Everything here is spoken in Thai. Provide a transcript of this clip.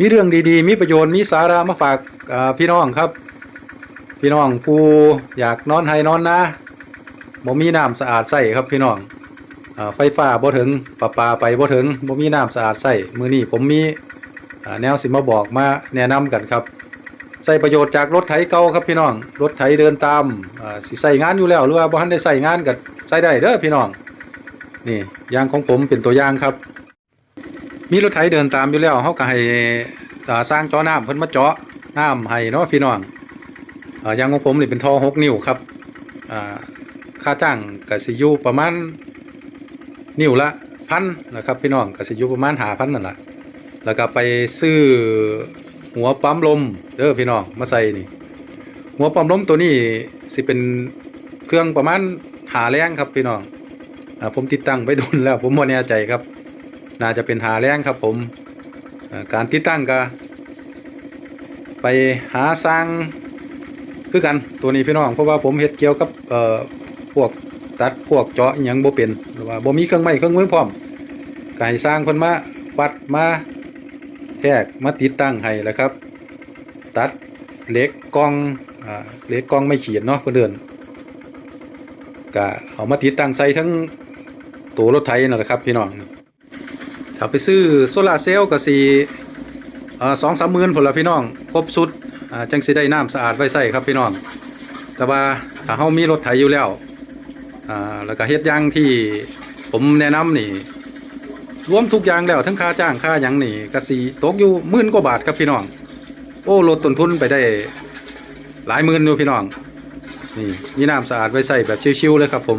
มีเรื่องดีๆ มีประโยชน์มีสาระมาฝากพี่น้องครับ พี่น้องผู้อยากนอนไห้นอนนะบ่มีน้ำสะอาดใส่ครับพี่น้องอไฟฟ้าบ่ถึงประปาไปบ่ถึงบ่มีน้ำสะอาดใส่มือนี้ผมมีแนวสิมาบอกมาแนะนำกันครับใส่ประโยชน์จากรถไถเก่าครับพี่น้องรถไถเดินตามสิใส่งานอยู่แล้วหรือว่าบ่ทันได้ใส่งานก็ใส่ได้เด้อพี่น้องนี่ยางของผมเป็นตัวอย่างครับ มีรถไถเดินตามอยู่แล้วเขาก็ให้อ่สร้างจาะน้ำเพิ่นมาเจาะน้ำให้เนาะพี่น้องอ่ายางของผมนี่เป็นท่อหกนิ้วครับค่าจ้างก็สิอยู่ประมาณนิ้วละพันนะครับพี่น้องก็สิอยู่ประมาณหาพันนั่นแหละแล้วก็ไปซื้อหัวปั๊มลมเด้อพี่น้องมาใส่นี่หัวปั๊มลมตัวนี้สิเป็นเครื่องประมาณหาแรงครับพี่น้องอผมติดตั้งไปโดนแล้วผมบ่แน่ใจครับ น่าจะเป็นหาแรงครับผมการติดตั้งก็ ไปหาสร้างคือกันตัวนี้พี่น้องเพราะว่าผมเฮ็ดเกี่ยวกับเอ่อพวกตัดพวกเจาะอหยังบ่เป็นหรือว่าบ่มีเครื่องไม้เครื่องมือพร้อมก็ให้สร้างเพิ่นมาวัดมาแทกมาติดตั้งให้แล้วครับ ตัดเหล็กกล้องอเหล็กกล้องไม่ขีดเนาะเพิ่นเดินก็เอามาติดตั้งใส่ทั้งตัวรถไถนั่นแหละครับพี่น้อง ถ้าไปซื้อโซลาเซลล์ก็สีสองสามหมื่นผลละพี่น้องครบสุดจังสิได้น้ำสะอาดไว้ใส่ครับพี่น้อง แต่ว่าถ้าเฮามีรถไถอยู่แล้วแล้วก็เฮ็ดย่างที่ผมแนะนำนี่รวมทุกอย่างแล้วทั้งค่าจ้างค่ายังนี่ก็สิตกอยู่หมื่นกว่าบาทครับพี่น้อง โอ้ลดต้นทุนไปได้หลายหมื่นอยู่พี่น้อง นี่มีน้ำสะอาดไว้ใส่แบบชิวๆเลยครับผม